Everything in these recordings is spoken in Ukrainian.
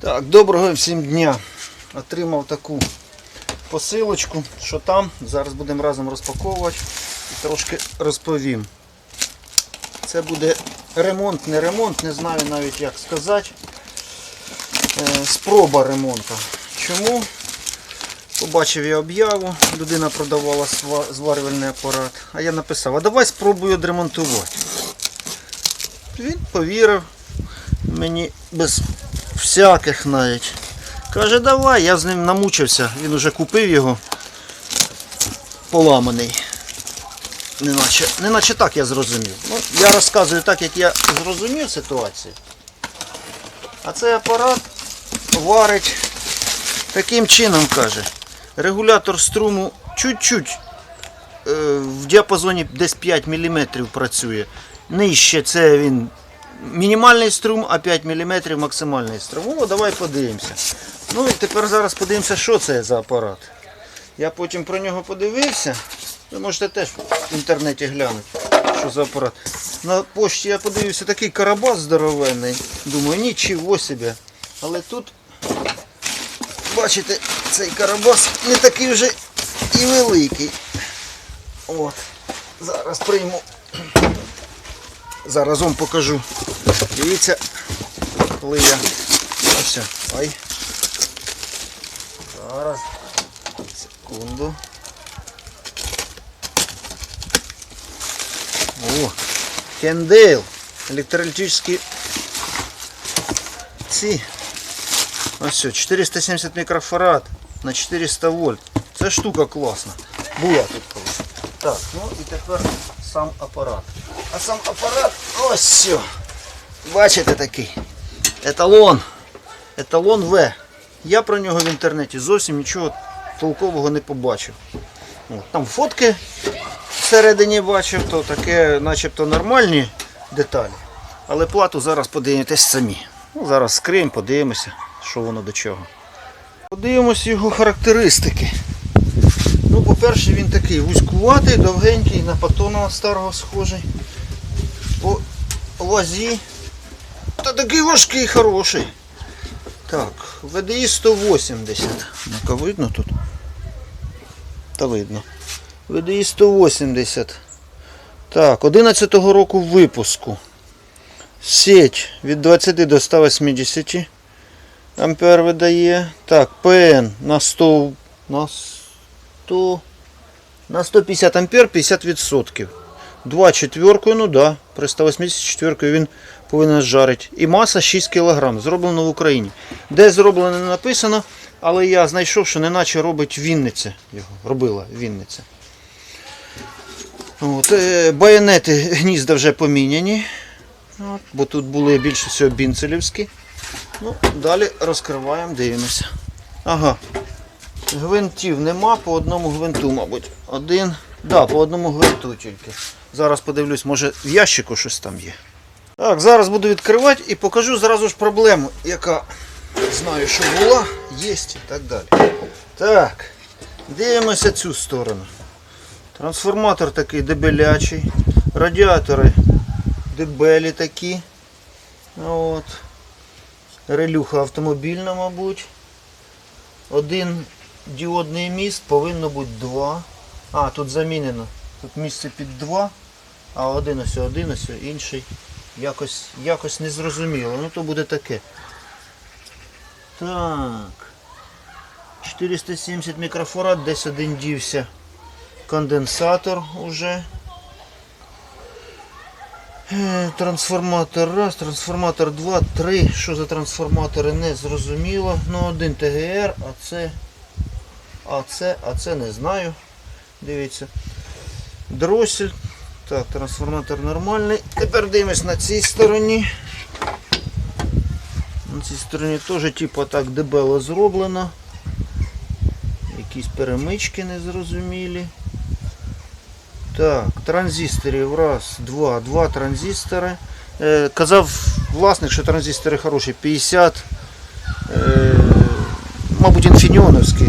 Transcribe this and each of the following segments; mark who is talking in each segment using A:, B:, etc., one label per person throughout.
A: Так, доброго всім дня. Отримав таку посилочку, що там. Зараз будемо разом розпаковувати і трошки розповім. Це буде ремонт, не ремонт, не знаю навіть як сказати. Е, Спроба ремонту. Чому? Побачив я об'яву, людина продавала зварювальний апарат, а я написав, а давай спробую відремонтувати. Він повірив мені без всяких навіть. Каже, давай, я з ним намучився, він уже купив його поламаний. Неначе, неначе так я зрозумів. Ну, я розказую так, як я зрозумів ситуацію. А цей апарат варить таким чином, каже. Регулятор струму чуть-чуть е, в діапазоні десь 5 мм працює. Нижче це він мінімальний струм, а 5 мм максимальний струм. О, давай подивимося. Ну і тепер зараз подивимося, що це за апарат. Я потім про нього подивився. Ви можете теж в інтернеті глянути, що за апарат. На пошті я подивився такий карабас здоровенний. Думаю, нічого собі. Але тут, бачите, цей карабас не такий вже і великий. От. Зараз прийму. Зараз вам покажу. Дивіться, коли я. Ось. Ай. Зараз. Секунду. О, Кендейл. Електролітичні ці. Ось все, 470 мікрофарад на 400 вольт. Це штука класна. Була тут колись. Так, ну і тепер сам апарат. А сам апарат ось все. Бачите такий. Еталон. Еталон В. Я про нього в інтернеті зовсім нічого толкового не побачив. От, там фотки всередині бачив, то таке начебто нормальні деталі. Але плату зараз подивитесь самі. Ну, зараз скриємо, подивимося, що воно до чого. Подивимось його характеристики. Ну, по-перше, він такий вузькуватий, довгенький, на патона старого схожий. Вазі. Та такий важкий, хороший. Так, VDI 180. Ну-ка видно тут? Та видно. VDI 180. Так, 11-го року випуску. Сеть від 20 до 180 ампер видає. Так, ПН на 100 на 100 на 150 ампер 50%. 2 четверкою, ну да, при 184 він повинен жарити. І маса 6 кг, зроблено в Україні. Де зроблено не написано, але я знайшов, що неначе робить Вінниця. Його робила Вінниця. От, е, байонети гнізда вже поміняні. От, бо тут були більше всього бінцелівські. Ну, далі розкриваємо, дивимося. Ага. Гвинтів нема, по одному гвинту, мабуть. Один. Да, по одному гвинту тільки. Зараз подивлюсь, може в ящику щось там є. Так, зараз буду відкривати і покажу зразу ж проблему, яка знаю, що була, є і так далі. Так, дивимося цю сторону. Трансформатор такий дебелячий. Радіатори дебелі такі. От. Релюха автомобільна, мабуть. Один діодний міст, повинно бути два. А, тут замінено. Тут місце під два, а один ось, один ось, інший. Якось, якось не зрозуміло. Ну то буде таке. Так. 470 мікрофарад, десь один дівся. Конденсатор уже. Е, Трансформатор раз, трансформатор 2, 3. Що за трансформатори не зрозуміло. Ну один ТГР, а це. А це, а це не знаю. Дивіться. Дросель. Так, трансформатор нормальний. Тепер дивимось на цій стороні. На цій стороні теж типу так дебело зроблено. Якісь перемички незрозумілі. Так, транзисторів раз, два, два транзистори. Е, казав власник, що транзистори хороші. 50, е, мабуть, інфініоновські.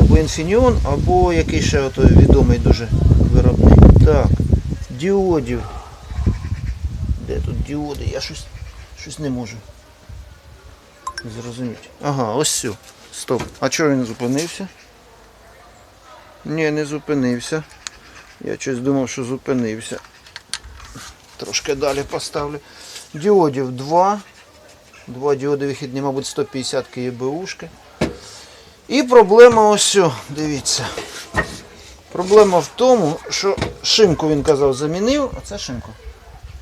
A: Або інфініон, або який ще ото відомий дуже виробник. Так, діодів. Де тут діоди? Я щось, щось не можу зрозуміти. Ага, ось сю. Стоп. А чого він зупинився? Ні, не зупинився. Я щось думав, що зупинився. Трошки далі поставлю. Діодів 2. Два діоди вихідні, мабуть, 150 КБУшки. І проблема ось, дивіться. Проблема в тому, що шимку він казав замінив. А це шимку?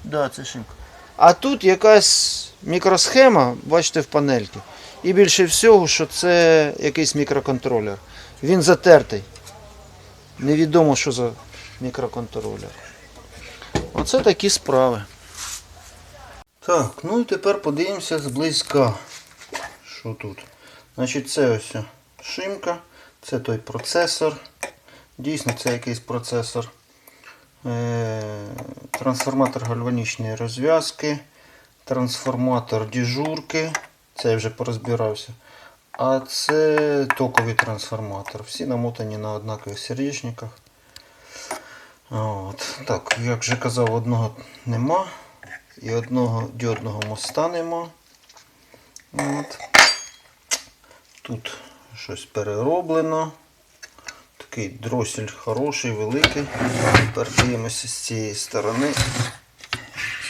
A: Да, це шимка. А тут якась мікросхема, бачите, в панельці. І більше всього, що це якийсь мікроконтролер. Він затертий. Невідомо, що за мікроконтролер. Оце такі справи. Так, ну і тепер подивимося зблизька. Що тут? Значить, це ось шимка, це той процесор. Дійсно, це якийсь процесор. Е, Трансформатор гальванічної розв'язки, трансформатор діжурки. Це я вже порозбирався. А це токовий трансформатор. Всі намотані на однакових сердечниках. От. Так, як вже казав, одного нема. І одного діодного моста нема. От. Тут щось перероблено. Такий дросель хороший, великий. Тепер дивимося з цієї сторони.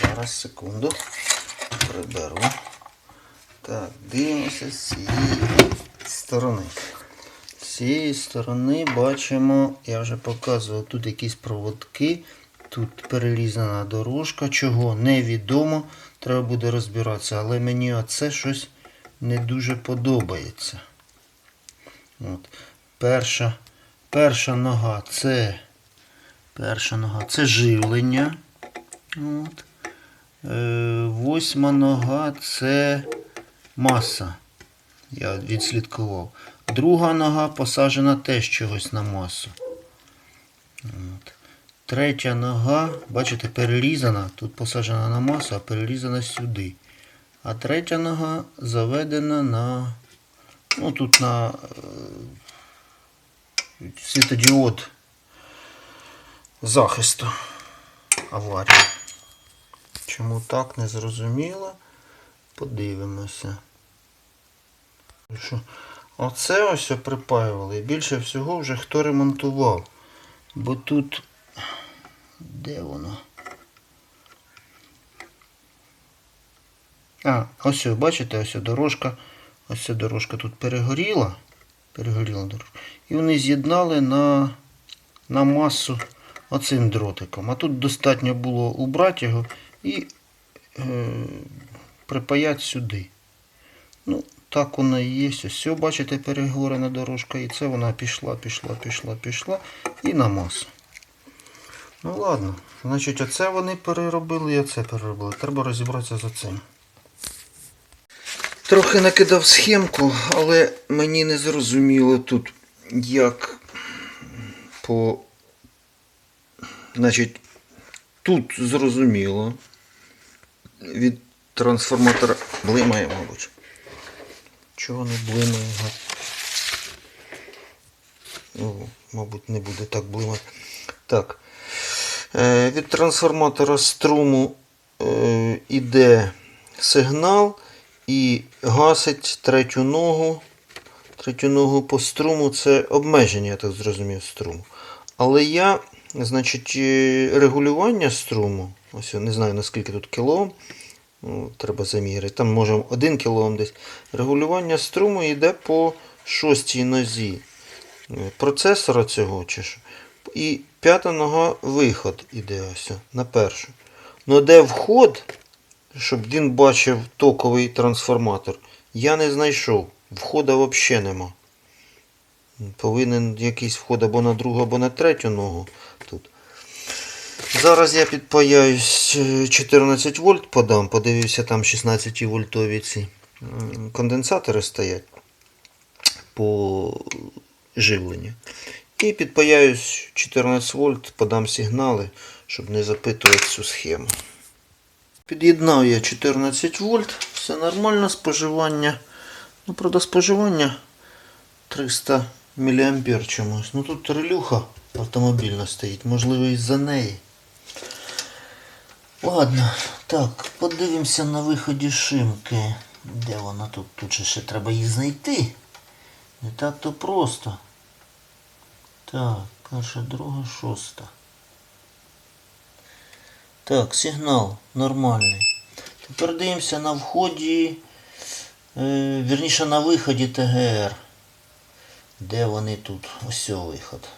A: Зараз, секунду. Приберу. Так, дивимося з цієї сторони. З цієї сторони бачимо, я вже показував, тут якісь проводки, тут перерізана дорожка, чого невідомо, треба буде розбиратися, але мені оце щось не дуже подобається. От. Перша, перша нога це перша нога це живлення. От. Е, восьма нога це маса. Я відслідкував. Друга нога посаджена теж чогось на масу. От. Третя нога, бачите, перерізана. Тут посаджена на масу, а перерізана сюди. А третя нога заведена на. Ну тут на е, світодіод захисту аварії. Чому так, не зрозуміло. Подивимося. Оце ось припаювали. І більше всього вже хто ремонтував. Бо тут. Де воно? А, ось, бачите, ось дорожка. Ось ця дорожка тут перегоріла. Перегоріла дорожка. І вони з'єднали на, на масу оцим дротиком. А тут достатньо було убрати його і е, припаяти сюди. Ну, так воно і є. Ось, бачите, перегорена дорожка. І це вона пішла, пішла, пішла, пішла і на масу. Ну ладно, значить, оце вони переробили і оце переробили. Треба розібратися з оцим. Трохи накидав схемку, але мені не зрозуміло тут, як по. Значить, тут зрозуміло. Від трансформатора блимає, мабуть. Чого не блимає? Ну, мабуть, не буде так блимати. Так. Е, від трансформатора струму е, іде сигнал і гасить третю ногу. Третю ногу по струму це обмеження, я так зрозумів, струму. Але я, значить, е, регулювання струму, ось не знаю наскільки тут кілоом, ну, треба заміряти, там може 1 кілоом десь. Регулювання струму йде по шостій нозі е, процесора цього чи що. І п'ята нога виход іде ось на першу. Ну де вход, щоб він бачив токовий трансформатор, я не знайшов. Входа взагалі нема. Повинен якийсь вход або на другу, або на третю ногу тут. Зараз я підпаяюсь е, 14 вольт подам, подивився там 16 вольтові ці конденсатори стоять по живленню. І підпаяюсь 14 вольт, подам сигнали, щоб не запитувати цю схему. Під'єднав я 14 вольт, все нормально, споживання. Ну, правда, споживання 300 мА чомусь. Ну тут релюха автомобільна стоїть, можливо із-за неї. Ладно, так, подивимося на виході шимки. Де вона тут? Тут же ще треба її знайти. Не так то просто. Так, перша, друга, шоста. Так, сигнал нормальний. Тепер дивимося на вході, е, вірніше на виході ТГР. Де вони тут? Ось виход.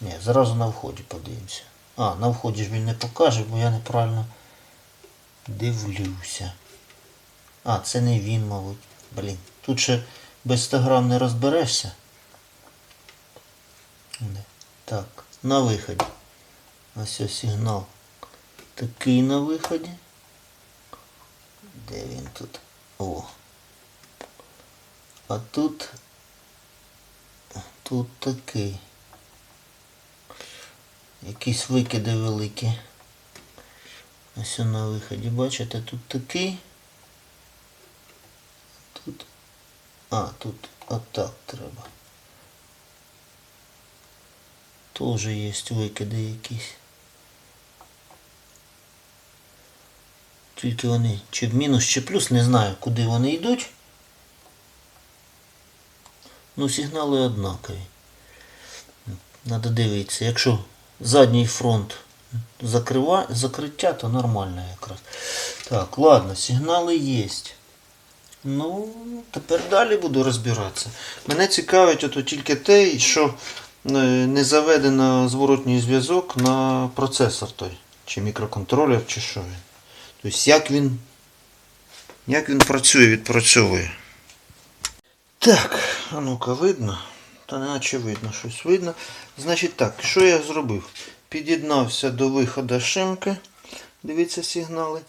A: Ні, зразу на вході подивимося. А, на вході ж він не покаже, бо я неправильно дивлюся. А, це не він, мабуть. Блін. Тут ще без 100 грам не розберешся. Так, на виході. Ось ось сигнал. Такий на виході. Де він тут? О. А тут. Тут такий. Якісь викиди великі. Ось на виході, бачите, тут такий. Тут. А, тут отак треба. Тоже є викиди якісь. Тільки вони чи в мінус, чи плюс, не знаю, куди вони йдуть. Ну, сигнали однакові. Надо дивитися. Якщо задній фронт закрива... закриття, то нормально якраз. Так, ладно, сигнали є. Ну, тепер далі буду розбиратися. Мене цікавить ото тільки те, що е, не заведено зворотній зв'язок на процесор той. Чи мікроконтролер, чи що він. Тобто як він, як він працює, відпрацьовує. Так, а ну-ка видно. Та наче видно, щось видно. Значить так, що я зробив? Під'єднався до виходу шимки. Дивіться сигнали.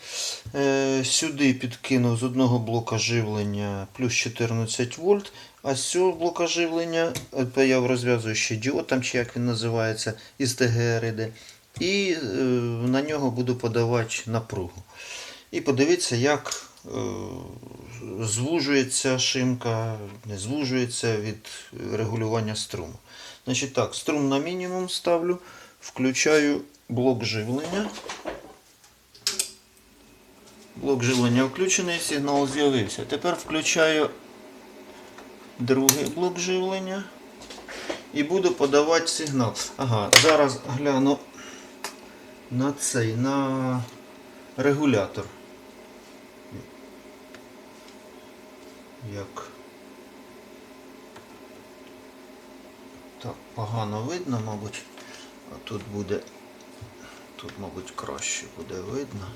A: Е, сюди підкинув з одного блока живлення плюс 14 вольт, а з цього блока живлення е, я розв'язую ще діод, там чи як він називається, із ТГР іде. І е, на нього буду подавати напругу. І подивіться, як е, звужується шимка, не звужується від регулювання струму. Значить так, струм на мінімум ставлю, включаю блок живлення. Блок живлення включений, сигнал з'явився. Тепер включаю другий блок живлення і буду подавати сигнал. Ага, зараз гляну на цей, на регулятор. Як так, погано видно, мабуть. А тут буде, тут, мабуть, краще буде видно.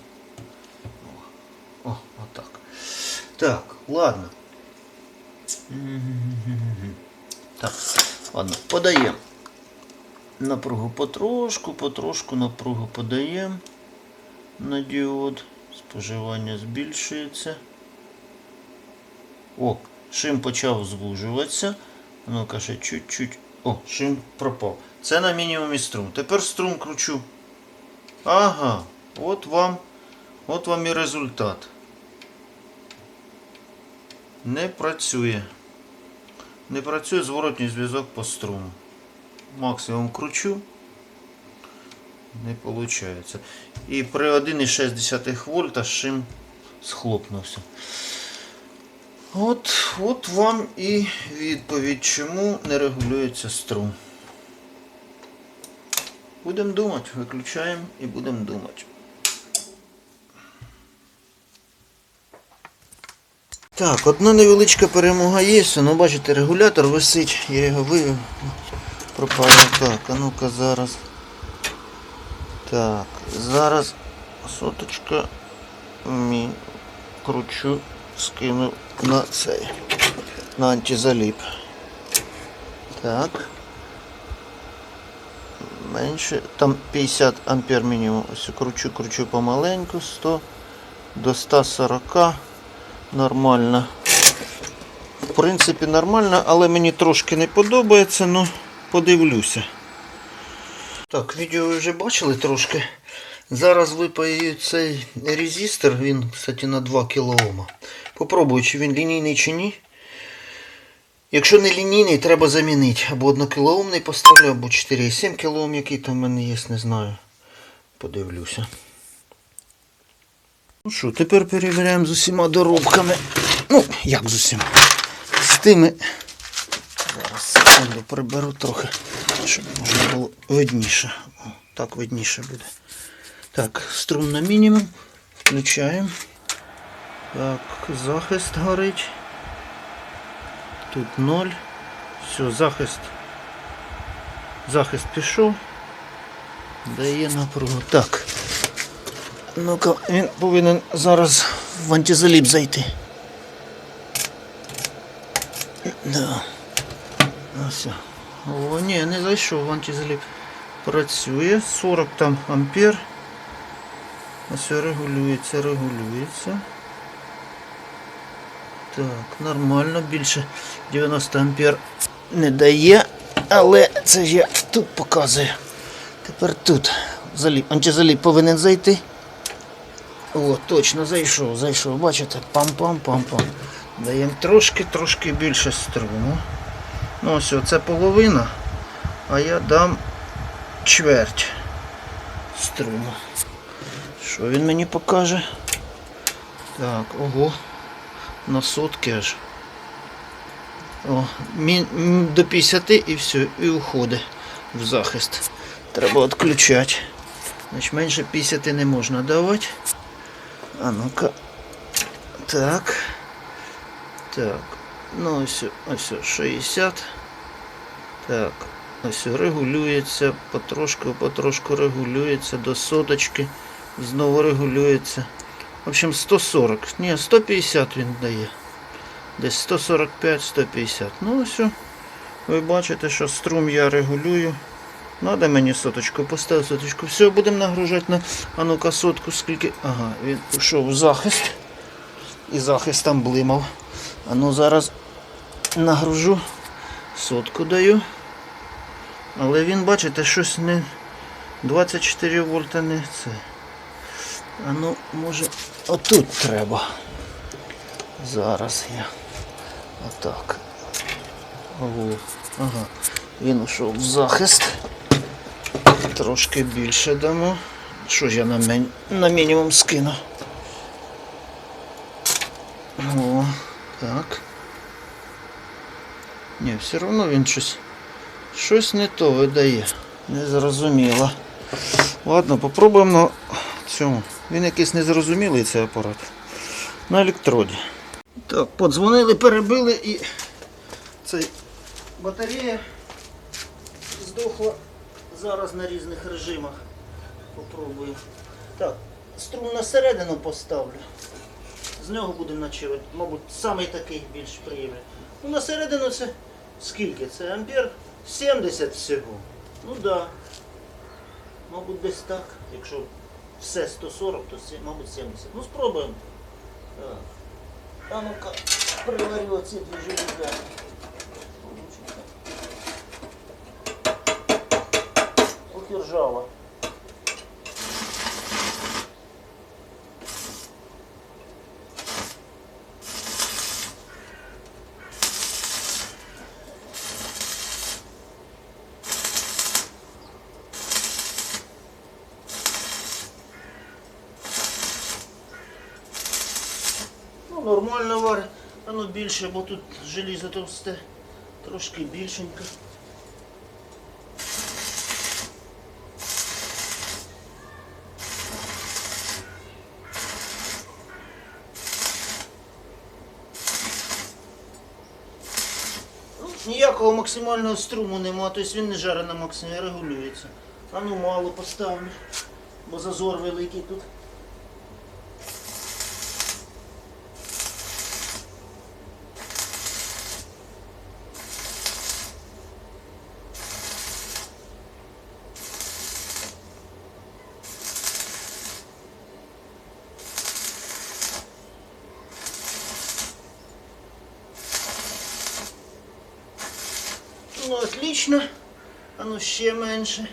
A: О, о отак. Так, ладно. Так, ладно, подаємо. Напругу потрошку, потрошку напругу подаємо на діод. Споживання збільшується. О, шим почав звужуватися. Ну-ка ще чуть-чуть. О, шим пропав. Це на мінімумі струм. Тепер струм кручу. Ага, от вам, от вам і результат. Не працює. Не працює зворотній зв'язок по струму. Максимум кручу. Не виходить. І при 1,6 вольта шим схлопнувся. От, от вам і відповідь, чому не регулюється струм. Будемо думати, виключаємо і будемо думати. Так, одна невеличка перемога є, ну бачите, регулятор висить, я його вивів. Пропав так, а ну-ка зараз. Так, зараз соточка мі кручу, скину на цей, на антизаліп. Так. Менше, там 50 ампер мінімум. Ось кручу, кручу помаленьку, 100 до 140 нормально. В принципі, нормально, але мені трошки не подобається, ну подивлюся. Так, відео ви вже бачили трошки. Зараз випаю цей резистор, він, кстати, на 2 кОм. Попробую, чи він лінійний чи ні. Якщо не лінійний, треба замінити. Або 1 кілоомний поставлю, або 4,7 кОм, який там в мене є, не знаю. Подивлюся. Ну що, тепер перевіряємо з усіма доробками. Ну, як з усім. З тими. Зараз секунду приберу трохи, щоб можна було видніше. О, так видніше буде. Так, струм на мінімум. Включаємо. Так, захист горить. Тут 0. Все, захист. Захист пішов. Дає напругу. Так. Ну-ка, він повинен зараз в антизаліп зайти. Да. Ну. О, ні, не зайшов в антизаліп. Працює. 40 там ампер. Ось регулюється, регулюється. Так, нормально, більше 90 ампер не дає, але це я тут показую. Тепер тут заліп, антизаліп повинен зайти. О, точно зайшов, зайшов. Бачите? Пам-пам-пам-пам. Даємо трошки, трошки більше струму. Ну ось, це половина, а я дам чверть струму. Що він мені покаже? Так, ого. На сотки аж. О, до 50 і все, і уходить в захист. Треба відключати. Значить, менше 50 не можна давати. А ну-ка. Так. Так. Ну ось, ось 60. Так. Ось регулюється, потрошку, потрошку регулюється до соточки. Знову регулюється. В общем, 140. Ні, 150 він дає. Десь 145-150. Ну все. Ви бачите, що струм я регулюю. Надо мені соточку, поставив соточку. Все, будемо нагружати на. А сотку скільки. Ага, він пішов в захист. І захист там блимав. А ну зараз нагружу. Сотку даю. Але він, бачите, щось не. 24 вольта не це. А ну, може, отут треба. Зараз я. Отак. О, ага. Він ушов в захист. Трошки більше дамо. Що ж я на, мен... на мінімум скину? О, так. Ні, все одно він щось. Щось не то видає. Незрозуміло. Ладно, попробуємо на цьому. Він якийсь незрозумілий цей апарат. На електроді. Так, подзвонили, перебили і цей батарея здохла зараз на різних режимах. Попробую. Так, струм на середину поставлю. З нього будемо начувати. Мабуть, самий такий більш приємний. Ну, на середину це скільки? Це ампер 70 всього. Ну так. Да. Мабуть, десь так. Якщо все 140, то мабуть 70. Ну спробуємо. Так. А ну-ка, приварю оці дві железяки. Ох і ржава. Ну, нормально варить. А ну більше, бо тут желізо товсте. Трошки більшенько. Ну, Ніякого максимального струму нема, тобто він не жаре на максимум, регулюється. А ну мало поставлю, бо зазор великий тут. Ну, отлично. А ну ще менше.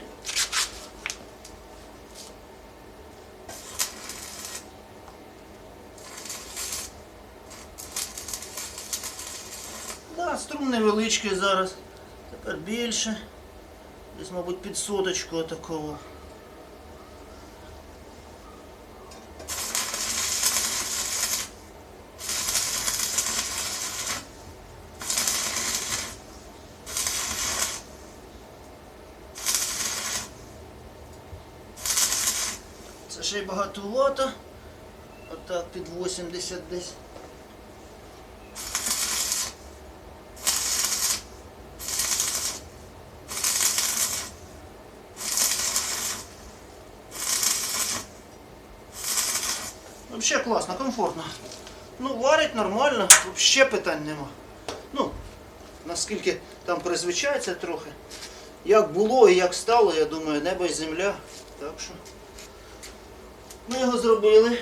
A: Да, струм невеличкий зараз. Тепер більше. Десь, мабуть, під соточку такого. Отак під 80 десь. Взагалі класно, комфортно. Ну, варить нормально, взагалі питань нема. Ну, наскільки там призвичається трохи. Як було і як стало, я думаю, небо і земля. Так що ми його зробили.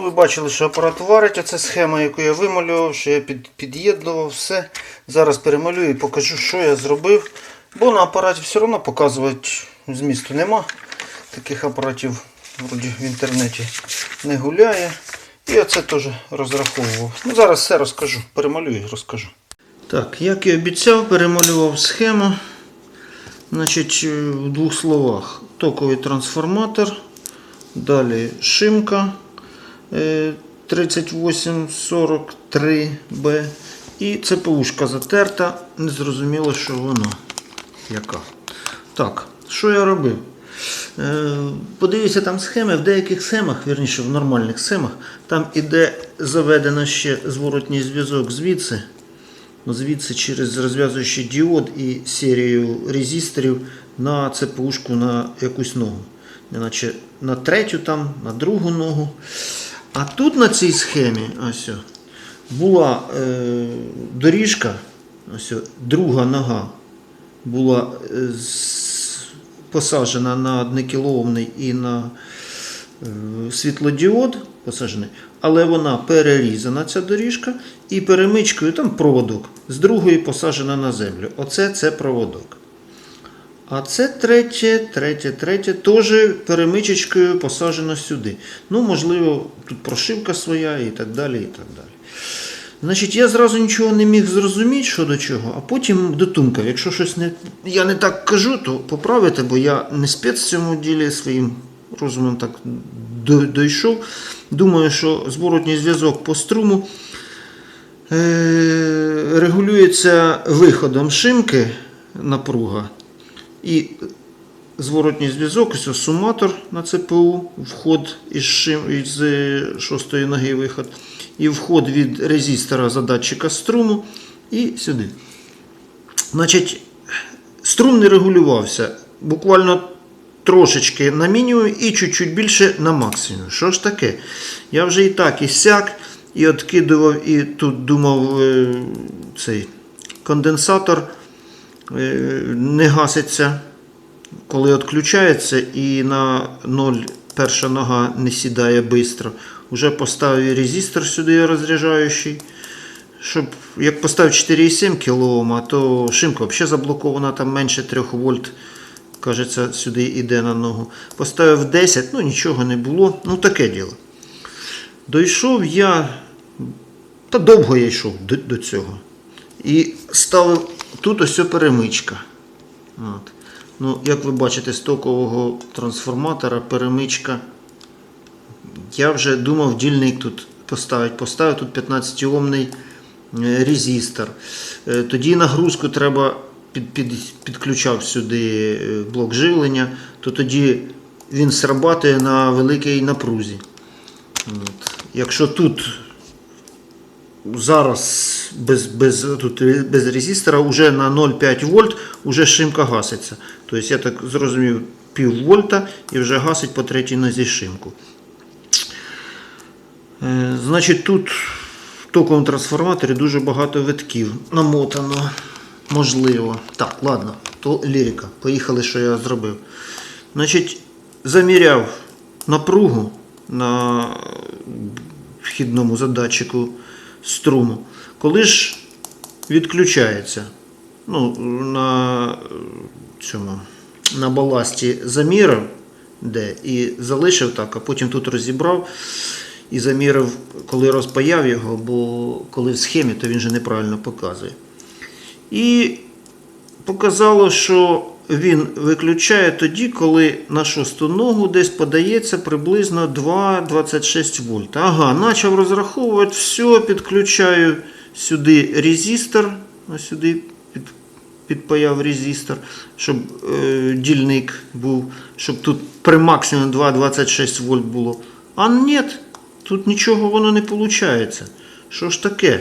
A: Ну, ви бачили, що апарат варить. Оце схема, яку я вималював, що я під, під'єднував все. Зараз перемалюю і покажу, що я зробив. Бо на апараті все одно показувати змісту нема. Таких апаратів вроді в інтернеті не гуляє. І оце теж розраховував. Ну, зараз все розкажу. Перемалюю і розкажу. Так, як і обіцяв, перемалював схему. Значить, е, в двох словах. Токовий трансформатор. Далі шимка е, 3843B. І ЦПУшка затерта. Незрозуміло, що воно. Яка. Так, що я робив? Е, Подивіться там схеми, в деяких схемах, вірніше в нормальних схемах, там іде заведено ще зворотній зв'язок звідси. Звідси через розв'язуючий діод і серію резисторів на ЦПУшку на якусь ногу. Неначе на третю там, на другу ногу. А тут на цій схемі ось, була е, доріжка, ось, друга нога була е, посаджена на 1 кілоомний і на е, світлодіод посаджений, але вона перерізана, ця доріжка, і перемичкою там проводок з другої посаджена на землю. Оце це проводок. А це третє, третє, третє, теж перемичечкою посаджено сюди. Ну, можливо, тут прошивка своя і так далі. і так далі. Значить, я зразу нічого не міг зрозуміти, що до чого, а потім дотумкав. Якщо щось не, я не так кажу, то поправите, бо я не спец в цьому ділі своїм розумом так дійшов. Думаю, що зворотній зв'язок по струму е, регулюється виходом шимки напруга. І зворотній зв'язок, ось суматор на ЦПУ, вход із, е, шостої ноги виход, і вход від резистора за датчика струму і сюди. Значить, струм не регулювався. Буквально трошечки на мінімум і чуть-чуть більше на максимум. Що ж таке? Я вже і так, і сяк, і откидував, і тут думав е, цей конденсатор не гаситься, коли відключається, і на 0 перша нога не сідає швидко. Уже поставив резистор сюди розряджаючий. Щоб як поставив 4,7 кОм, то шимка взагалі заблокована, там менше 3 вольт. Кажеться, сюди йде на ногу. Поставив 10, ну нічого не було. Ну таке діло. Дійшов я, та довго я йшов до, до цього. І ставив тут ось перемичка. От. Ну, як ви бачите, з токового трансформатора перемичка. Я вже думав дільник тут поставити. Поставив тут 15-омний резистор. Е, Тоді нагрузку треба під, під, підключав сюди е, блок живлення, то тоді він срабатує на великій напрузі. От. Якщо тут зараз без, без, тут, без резистора вже на 0,5 вольт вже шимка гаситься. Тобто я так зрозумів пів вольта і вже гасить по третій нозі шимку. Е, Значить, тут в токовому трансформаторі дуже багато витків намотано. Можливо. Так, ладно, то лірика. Поїхали, що я зробив. Значить, заміряв напругу на вхідному задатчику струму. Коли ж відключається, ну, на цьому на баласті замірив, де і залишив так, а потім тут розібрав і замірив, коли розпаяв його, бо коли в схемі, то він же неправильно показує. І показало, що він виключає тоді, коли на шосту ногу десь подається приблизно 2,26 вольт. Ага, почав розраховувати, все, підключаю сюди резистор, ось сюди під, підпаяв резистор, щоб е, дільник був, щоб тут при максимумі 2,26 вольт було. А ні, тут нічого воно не виходить. Що ж таке?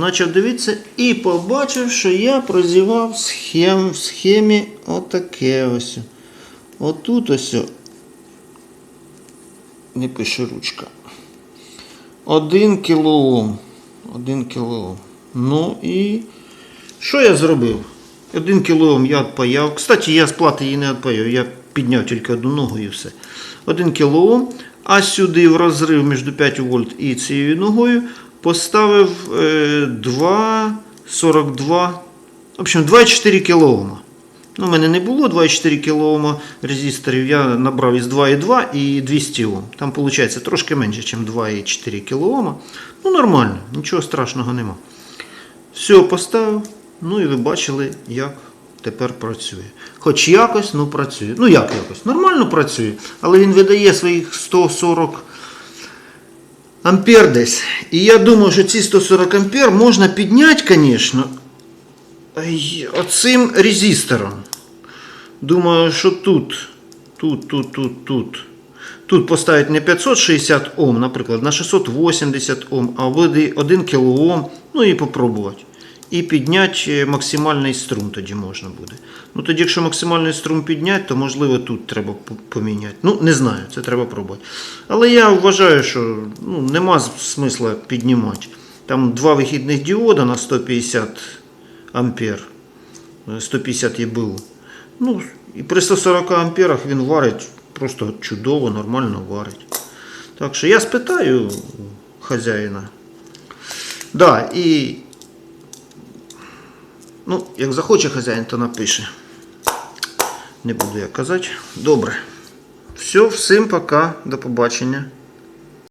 A: Почав дивитися і побачив, що я прозівав схем, в схемі отаке ось. Отут ось. Не пише ручка. 1 кілоом. 1 кілоом. Ну і що я зробив? 1 кілоом я відпаяв. Кстати, я з плати її не відпаяв. Я підняв тільки одну ногу і все. 1 кілоом. А сюди в розрив між 5 вольт і цією ногою поставив е, 2,42. В общем, 2,4 кілоома. Ну, у мене не було 2,4 кілоома резисторів. Я набрав із 2,2 і 200 Ом. Там виходить трошки менше, ніж 2,4 кілоома. Ну, нормально, нічого страшного нема. Все, поставив. Ну і ви бачили, як тепер працює. Хоч якось, ну працює. Ну як якось? Нормально працює, але він видає своїх 140 ампер десь. І я думаю, що ці 140 ампер можна підняти, звісно, оцим резистором. Думаю, що тут, тут, тут, тут, тут. Тут поставити не 560 Ом, наприклад, на 680 Ом, а 1 кОм, ну і попробувати. І підняти е, максимальний струм тоді можна буде. Ну тоді, якщо максимальний струм підняти, то можливо тут треба поміняти. Ну, не знаю, це треба пробувати. Але я вважаю, що ну, нема смисла піднімати. Там два вихідних діода на 150 ампер, е, 150 ЄБУ. Ну, і при 140 амперах він варить просто чудово, нормально варить. Так що я спитаю хазяїна. Да, і Ну, як захоче хазяїн, то напише. Не буду я казати. Добре. Все, всім пока. До побачення.